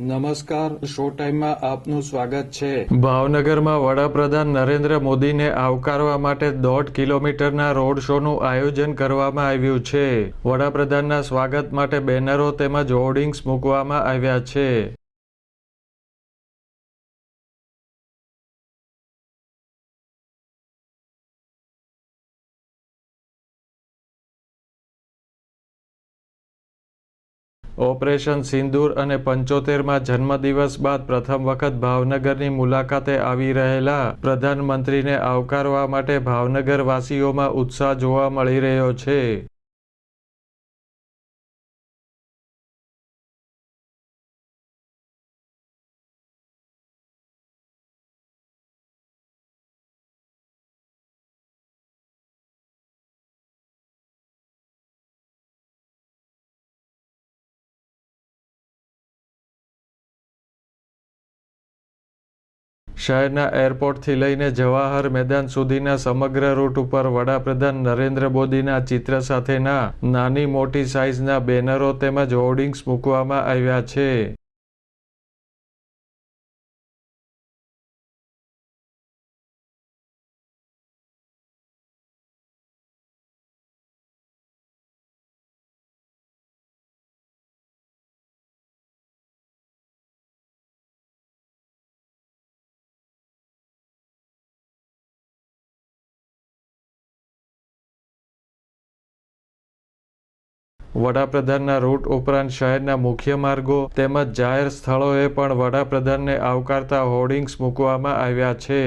નમસ્કાર, શો ટાઈમમાં આપનું સ્વાગત છે. ભાવનગરમાં વડાપ્રધાન નરેન્દ્ર મોદીને આવકારવા માટે દોઢ કિલોમીટરના રોડ શોનું આયોજન કરવામાં આવ્યું છે. વડાપ્રધાનના સ્વાગત માટે બેનરો તેમજ હોર્ડિંગ્સ મૂકવામાં આવ્યા છે. ઓપરેશન સિંદૂર અને પંચોતેરમાં જન્મદિવસ બાદ પ્રથમ વખત ભાવનગરની મુલાકાતે આવી રહેલા પ્રધાનમંત્રીને આવકારવા માટે ભાવનગરવાસીઓમાં ઉત્સાહ જોવા મળી રહ્યો છે. શહેરના એરપોર્ટથી લઈને જવાહર મેદાન સુધીના સમગ્ર રૂટ ઉપર વડાપ્રધાન નરેન્દ્ર મોદીના ચિત્ર સાથેના નાની મોટી સાઇઝના બેનરો તેમજ હોર્ડિંગ્સ મૂકવામાં આવ્યા છે. વડાપ્રધાનના રૂટ ઉપરાંત શહેરના મુખ્ય માર્ગો તેમજ જાહેર સ્થળોએ પણ વડાપ્રધાનને આવકારતા હોર્ડિંગ્સ મૂકવામાં આવ્યા છે.